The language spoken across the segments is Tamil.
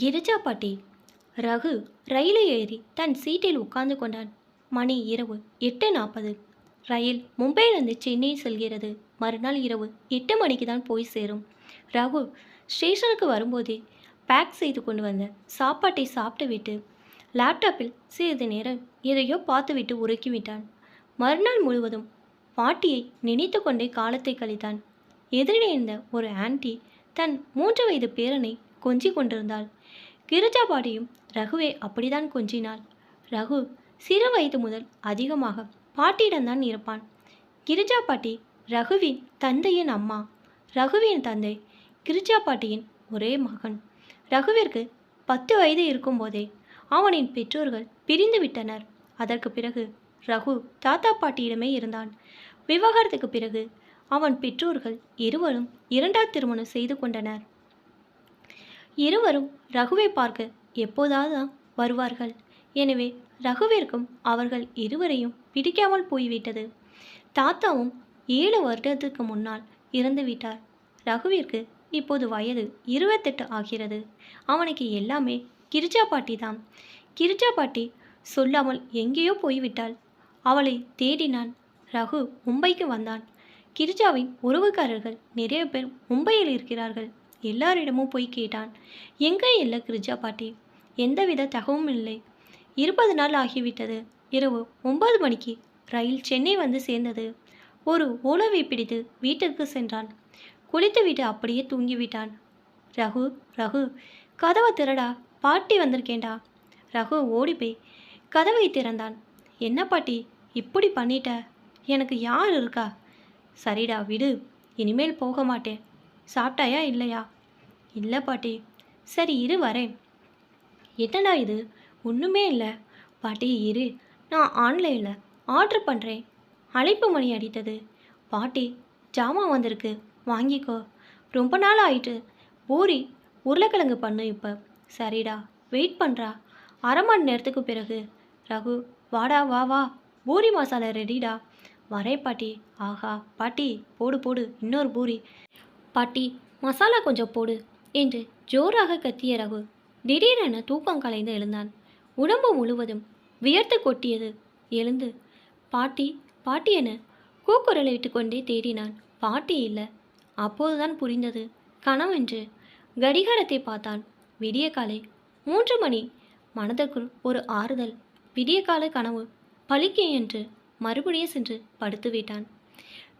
கிரிஜா பாட்டி. ரகு ரயிலில் ஏறி தன் சீட்டில் உட்கார்ந்து கொண்டான். மணி இரவு எட்டு நாற்பது. ரயில் மும்பையிலிருந்து சென்னை செல்கிறது. மறுநாள் இரவு எட்டு மணிக்கு தான் போய் சேரும். ரகு ஸ்டேஷனுக்கு வரும்போதே பேக் செய்து கொண்டு வந்த சாப்பாட்டை சாப்பிட்டு விட்டு லேப்டாப்பில் சிறிது நேரம் எதையோ பார்த்துவிட்டு உறக்கிவிட்டான் மறுநாள் முழுவதும் பாட்டியை நினைத்து கொண்டே காலத்தை கழித்தான். எதிரே இருந்த ஒரு ஆன்ட்டி தன் மூன்று வயது பேரனை கொஞ்சி கொண்டிருந்தாள். கிரிஜா பாட்டியும் ரகுவை அப்படிதான் கொஞ்சினாள். ரகு சிறு வயது முதல் அதிகமாக பாட்டியிடம்தான் இருப்பான். கிரிஜா பாட்டி ரகுவின் தந்தையின் அம்மா. ரகுவின் தந்தை கிரிஜா பாட்டியின் ஒரே மகன். ரகுவிற்கு பத்து வயது இருக்கும்போதே அவனின் பெற்றோர்கள் பிரிந்து விட்டனர். அதற்கு பிறகு ரகு தாத்தா பாட்டியிடமே இருந்தான். விவாகரத்துக்கு பிறகு அவன் பெற்றோர்கள் இருவரும் இரண்டாம் திருமணம் செய்து கொண்டனர். இருவரும் ரகுவை பார்க்க எப்போதாவது வருவார்கள். எனவே ரகுவிற்கும் அவர்கள் இருவரையும் பிடிக்காமல் போய்விட்டது. தாத்தாவும் ஏழு வருடத்துக்கு முன்னால் இறந்து விட்டார். ரகுவிற்கு இப்போது வயது இருபத்தெட்டு ஆகிறது. அவனுக்கு எல்லாமே கிரிஜா பாட்டி தான். கிரிஜா பாட்டி சொல்லாமல் எங்கேயோ போய்விட்டாள். அவளை தேடினான் ரகு மும்பைக்கு வந்தான். கிரிஜாவின் உறவுக்காரர்கள் நிறைய பேர் மும்பையில் இருக்கிறார்கள். எல்லாரிடமும் போய் கேட்டான். எங்கே இல்லை கிரிஜா பாட்டி? எந்தவித தகவும் இல்லை. இருபது நாள் ஆகிவிட்டது. இரவு ஒன்பது மணிக்கு ரயில் சென்னை வந்து சேர்ந்தது. ஒரு ஓலவை பிடித்து வீட்டிற்கு சென்றான். குளித்துவிட்டு அப்படியே தூங்கிவிட்டான். ரகு ரகு கதவை திறடா. பாட்டி வந்திருக்கேன்டா. ரகு ஓடி போய் கதவை திறந்தான். என்ன பாட்டி? இப்படி பண்ணிட்ட? எனக்கு யார் இருக்கா? சரிடா விடு. இனிமேல் போக மாட்டேன். சாப்பிட்டாயா இல்லையா? இல்லை பாட்டி. சரி இரு வரேன். என்னடா இது? ஒன்றுமே இல்லை. பாட்டி இரு. நான் ஆன்லைனில் ஆர்டர் பண்ணுறேன் அழைப்பு மணி அடித்தது. பாட்டி ஜாமான் வந்திருக்கு. வாங்கிக்கோ. ரொம்ப நாள் ஆயிட்டு. பூரி உருளைக்கிழங்கு பண்ணு இப்போ. சரிடா. வெயிட் பண்ணுறா அரை மணி நேரத்துக்கு பிறகு. ரகு வாடா வா வா. பூரி மசாலா ரெடிடா. வரே பாட்டி. ஆஹா பாட்டி போடு போடு. இன்னொரு பூரி. பாட்டி மசாலா கொஞ்சம் போடு. என்று ஜோராக கத்திய ரகு திடீரென தூக்கம் கலைந்து எழுந்தான். உடம்பு முழுவதும் வியர்த்து கொட்டியது. எழுந்து பாட்டி பாட்டி என கூக்குரலிட்டு கொண்டே தேடினான். பாட்டி இல்லை. அப்போதுதான் புரிந்தது. கனவென்று கடிகாரத்தை பார்த்தான். விடிய காலை மூன்று மணி. மனதிற்குள் ஒரு ஆறுதல். விடிய கால கனவு. பலிக்கே என்று மறுபடியும் சென்று படுத்து விட்டான்.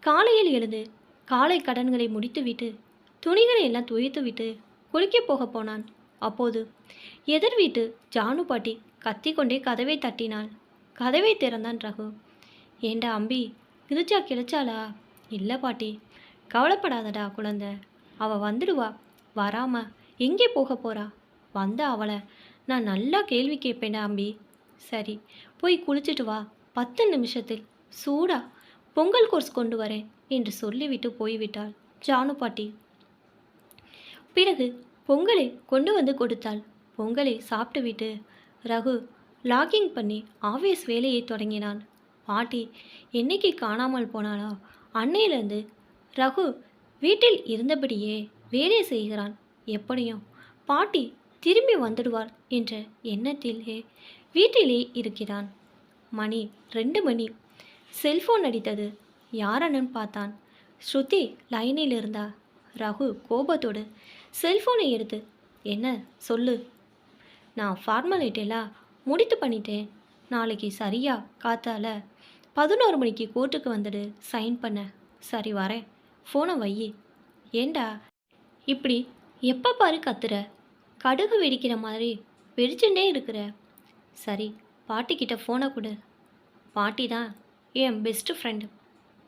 காலையில் எழுந்து காலை கடன்களை முடித்துவிட்டு துணிகளை எல்லாம் துவைத்துவிட்டு குளிக்க போக போனான். அப்போது எதிர் வீட்டு ஜானு பாட்டி கத்திக்கொண்டே கதவை தட்டினாள். கதவை திறந்தான் ரகு. ஏண்டா அம்பி கிரிஜா கிடைச்சாளா இல்லை பாட்டி கவலைப்படாதடா குழந்த. அவ வந்துடுவா. வராம எங்கே போக போறா? வந்த அவளை. நான் நல்லா கேள்வி கேட்பேன்டா அம்பி. சரி போய் குளிச்சுட்டு வா. பத்து நிமிஷத்தில் சூடா பொங்கல் கோர்ஸ் கொண்டு வரேன் என்று சொல்லிவிட்டு போய்விட்டாள் ஜானு பாட்டி. பிறகு பொங்கலை கொண்டு வந்து கொடுத்தாள். பொங்கலை சாப்பிட்டுவிட்டு ரகு லாகிங் பண்ணி ஆஃபீஸ் வேலையை தொடங்கினான். பாட்டி என்னைக்கு காணாமல் போனாளோ? அன்னையிலேருந்து. ரகு வீட்டில் இருந்தபடியே வேலை செய்கிறான். எப்படியும்? பாட்டி திரும்பி வந்துடுவார் என்ற எண்ணத்திலே வீட்டிலே இருக்கிறான். மணி ரெண்டு மணி. செல்ஃபோன் அடித்தது. யாரன்னு பார்த்தான். ஸ்ருதி லைனில் இருந்தா. ரகு கோபத்தோடு செல்ஃபோனை எடுத்து. என்ன? சொல்லு. நான் ஃபார்மாலிட்டியெல்லாம் முடித்து பண்ணிட்டேன். நாளைக்கு சரியா காத்தால பதினோரு மணிக்கு கோர்ட்டுக்கு வந்துடு. சைன் பண்ண. சரி வரேன். ஃபோனை வையி ஏண்டா? இப்படி எப்போ பாரு கத்துற? கடுகு வெடிக்கிற மாதிரி வெடிச்சுட்டே இருக்கிற. சரி பாட்டிக்கிட்ட ஃபோனை கொடு. பாட்டி தான். என் பெஸ்ட் ஃப்ரெண்டு.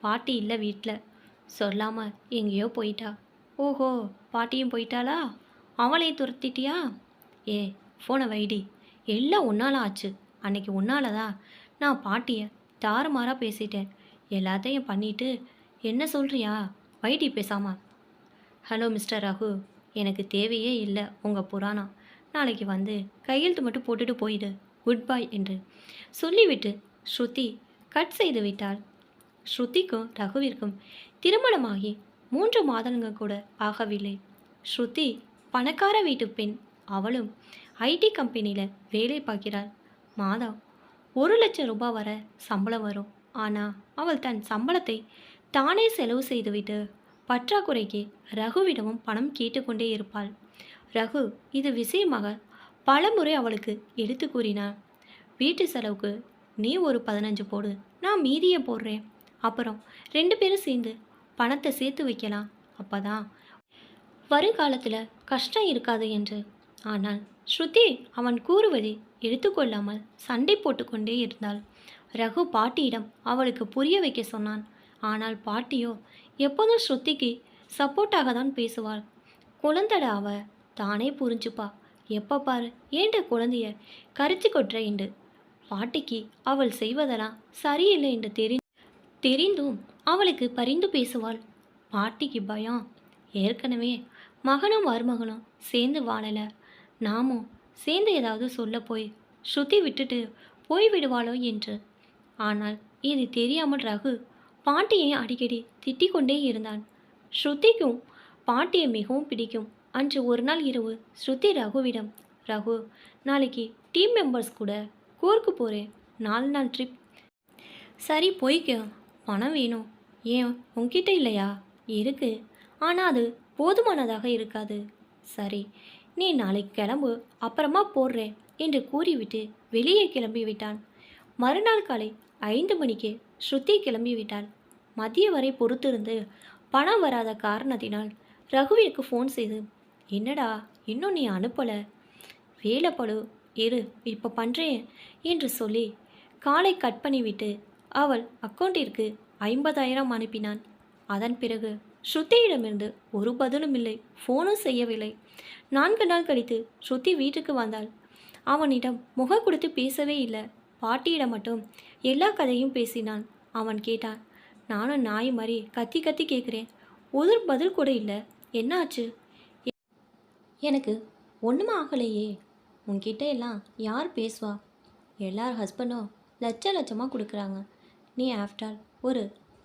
பாட்டி இல்லை வீட்டில் சொல்லாமல் எங்கேயோ போயிட்டா. ஓஹோ பாட்டியும் போயிட்டாளா? அவளையும் துரத்திட்டியா? ஏ ஃபோனை வைடி எல்லாம் உன்னால ஆச்சு. அன்னைக்கு உன்னால தான் நான் பாட்டியை தாறுமாறாக பேசிட்டேன். எல்லாத்தையும் பண்ணிட்டு என்ன சொல்கிறியா வைடி பேசாமா. ஹலோ மிஸ்டர் ரகு எனக்கு தேவையே இல்லை உங்கள் புராணம். நாளைக்கு வந்து கையெழுத்து மட்டும் போட்டுட்டு போயிடு. குட் பாய் என்று சொல்லிவிட்டு ஸ்ருதி கட் செய்து விட்டாள். ஸ்ருதிக்கும் ரகுவிற்கும் திருமணமாகி மூன்று மாதங்கள் கூட ஆகவில்லை. ஸ்ருதி பணக்கார வீட்டு பெண். அவளும் ஐடி கம்பெனியில் வேலை பார்க்கிறாள். மாதம் ஒரு லட்சம் ரூபாய் வர சம்பளம் வரும். ஆனால் அவள் தன் சம்பளத்தை தானே செலவு செய்துவிட்டு பற்றாக்குறைக்கு ரகுவிடமும் பணம் கேட்டுக்கொண்டே இருப்பாள். ரகு இது விஷயமாக பல முறை அவளுக்கு எடுத்து கூறினான் வீட்டு செலவுக்கு நீ ஒரு பதினஞ்சு போடு நான் மீதியை போடுறேன். அப்புறம் ரெண்டு பேரும் சேர்ந்து பணத்தை சேர்த்து வைக்கலாம். அப்பதான் வருங்காலத்தில் கஷ்டம் இருக்காது என்று. ஆனால் ஸ்ருதி அவன் கூறுவதை எடுத்துக்கொள்ளாமல் சண்டை போட்டுக்கொண்டே இருந்தாள். ரகு பாட்டியிடம் அவளுக்கு புரிய வைக்க சொன்னான். ஆனால் பாட்டியோ எப்போதும் ஸ்ருதிக்கு சப்போர்ட்டாக தான் பேசுவாள். குழந்தட அவ தானே புரிஞ்சுப்பா. எப்போ பாரு ஏண்ட குழந்தைய கரிச்சு கொட்டுற என்று பாட்டிக்கு அவள் செய்வதெல்லாம் சரியில்லை என்று தெரிஞ்சு தெரிந்தும் அவளுக்கு பரிந்து பேசுவாள். பாட்டிக்கு பயம். ஏற்கனவே மகனும் மருமகனும் சேர்ந்து வாழல. நாமும் சேர்ந்து ஏதாவது சொல்ல போய் ஸ்ருதி விட்டுட்டு போய் விடுவாளோ என்று. ஆனால் இது தெரியாமல் ரகு பாட்டியை அடிக்கடி திட்டிக் கொண்டே இருந்தான். ஸ்ருதிக்கும் பாட்டியை மிகவும் பிடிக்கும். அன்று ஒரு நாள் இரவு ஸ்ருதி ரகுவிடம் ரகு நாளைக்கு டீம் மெம்பர்ஸ் கூட கூர்க்கு போகிறேன் நாலு நாள் ட்ரிப் சரி போய்க்க. பணம் வேணும். ஏன்? உன்கிட்ட இல்லையா? இருக்கு. ஆனால் அது போதுமானதாக இருக்காது. சரி நீ நாளைக்கு கிளம்பு. அப்புறமா போடுறேன் என்று கூறிவிட்டு வெளியே கிளம்பி விட்டான். மறுநாள் காலை ஐந்து மணிக்கு ஸ்ருதி கிளம்பி விட்டாள். மதிய வரை பொறுத்திருந்து பணம் வராத காரணத்தினால் ரகுவிற்கு ஃபோன் செய்து என்னடா இன்னும் நீ அனுப்பலை? வேலைப்படு இரு இப்போ பண்ணுறேன் என்று சொல்லி காலை கட் பண்ணிவிட்டு அவள் அக்கௌண்டிற்கு ஐம்பதாயிரம் அனுப்பினான். அதன் பிறகு ஸ்ருதியிடமிருந்து ஒரு பதிலும் இல்லை ஃபோனும் செய்யவில்லை. நான்கு நாள் கழித்து ஸ்ருதி வீட்டுக்கு வந்தாள். அவனிடம் முகம் கொடுத்து பேசவே இல்லை. பாட்டியிடம் மட்டும் எல்லா கதையும் பேசினான். அவன் கேட்டான் நானும் நாய் மாதிரி கத்தி கத்தி கேட்குறேன். ஒரு பதில் கூட இல்லை. என்னாச்சு எனக்கு ஒன்றுமே ஆகலையே. உன்கிட்ட எல்லாம் யார் பேசுவா? எல்லார் ஹஸ்பண்டும் லட்ச லட்சமாக கொடுக்குறாங்க. நீ ஆஃப்டர் ஒரு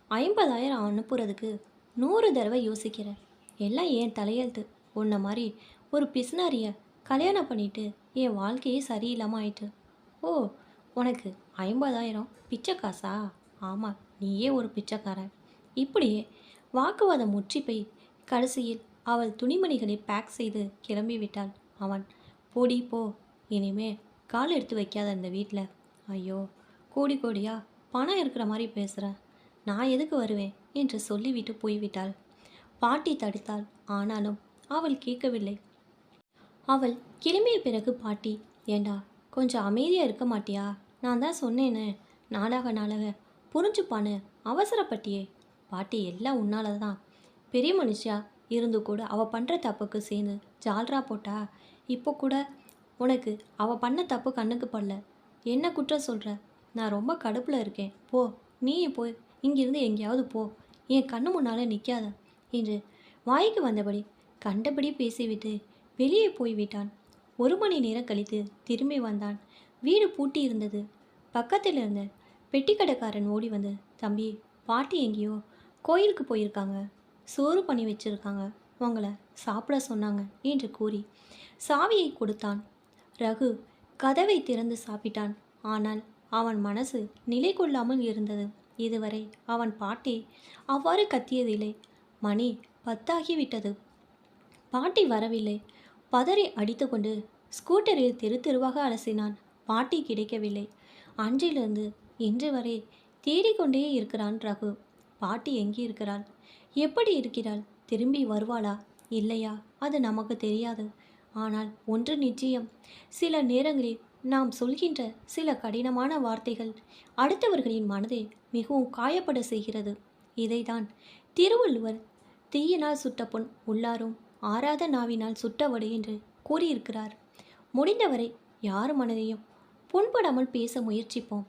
ஐம்பதாயிரம் அனுப்புறதுக்கு நூறு தடவை யோசிக்கிற. எல்லாம் என் தலையெழுத்து. உன்ன மாதிரி ஒரு பிஸ்னாரிய கல்யாணம் பண்ணிட்டு என் வாழ்க்கையே சரியில்லாமல் ஆயிட்டு. ஓ உனக்கு ஐம்பதாயிரம் பிச்சை காசா? ஆமாம் நீயே ஒரு பிச்சைக்காரன். இப்படியே வாக்குவாதம் முற்றி போய் கடைசியில் அவள் துணிமணிகளை பேக் செய்து கிளம்பி விட்டாள். அவன் போடி போ. இனிமே கால் எடுத்து வைக்காத இந்த வீட்டில் ஐயோ கோடி கோடியா பணம் இருக்கிற மாதிரி பேசுகிற நான் எதுக்கு வருவேன்? என்று சொல்லிவிட்டு போய்விட்டாள். பாட்டி தடுத்தாள். ஆனாலும் அவள் கேட்கவில்லை. அவள் கிளம்பிய பிறகு பாட்டி ஏண்டா கொஞ்சம் அமைதியாக இருக்க மாட்டியா? நான் தான் சொன்னேனே நாளாக நாளாக. புரிஞ்சுப்பானு அவசரப்பட்டியே. பாட்டி எல்லாம் உன்னால தான். பெரிய மனுஷியா இருந்து கூட அவள் பண்ணுற தப்புக்கு சேர்ந்து ஜால்ரா போட்டா? இப்போ கூட உனக்கு அவள் பண்ண தப்பு கண்ணுக்கு படல. என்ன குற்றம் சொல்கிற நான் ரொம்ப கடுப்பில் இருக்கேன். போ நீயே போய் இங்கிருந்து எங்கேயாவது போ. என் கண்ணு முன்னால் நிற்காத என்று வாய்க்கு வந்தபடி கண்டபடி பேசிவிட்டு வெளியே போய்விட்டான். ஒரு மணி நேரம் கழித்து திரும்பி வந்தான். வீடு பூட்டி இருந்தது பக்கத்தில் இருந்த பெட்டிக்கடைக்காரன் ஓடி வந்து தம்பி பாட்டி எங்கேயோ கோயிலுக்கு போயிருக்காங்க. சோறு பண்ணி வச்சுருக்காங்க. உங்களை சாப்பிட சொன்னாங்க என்று கூறி சாவியை கொடுத்தான். ரகு கதவை திறந்து சாப்பிட்டான். ஆனால் அவன் மனசு நிலை கொள்ளாமல் இருந்தது. இதுவரை அவன் பாட்டி அவ்வாறு கத்தியதில்லை. மணி பத்தாகிவிட்டது. பாட்டி வரவில்லை. பதறி அடித்துக்கொண்டு ஸ்கூட்டரில் தெரு தெருவாக அலசினான். பாட்டி கிடைக்கவில்லை. அன்றிலிருந்து இன்று வரை தேடிக்கொண்டே இருக்கிறான் ரகு. பாட்டி எங்கே இருக்கிறாள்? எப்படி இருக்கிறாள்? திரும்பி வருவாளா? இல்லையா? அது நமக்கு தெரியாது. ஆனால் ஒன்று நிச்சயம். சில நேரங்களில் நாம் சொல்கின்ற சில கடினமான வார்த்தைகள் அடுத்தவர்களின் மனதை மிகவும் காயப்பட செய்கிறது. இதைதான் திருவள்ளுவர் தீயினால் சுட்ட பொன் உள்ளாரும் ஆறாத நாவினால் சுட்டவடு என்று கூறியிருக்கிறார். முடிந்தவரை யார் மனதையும் புண்படாமல் பேச முயற்சிப்போம்.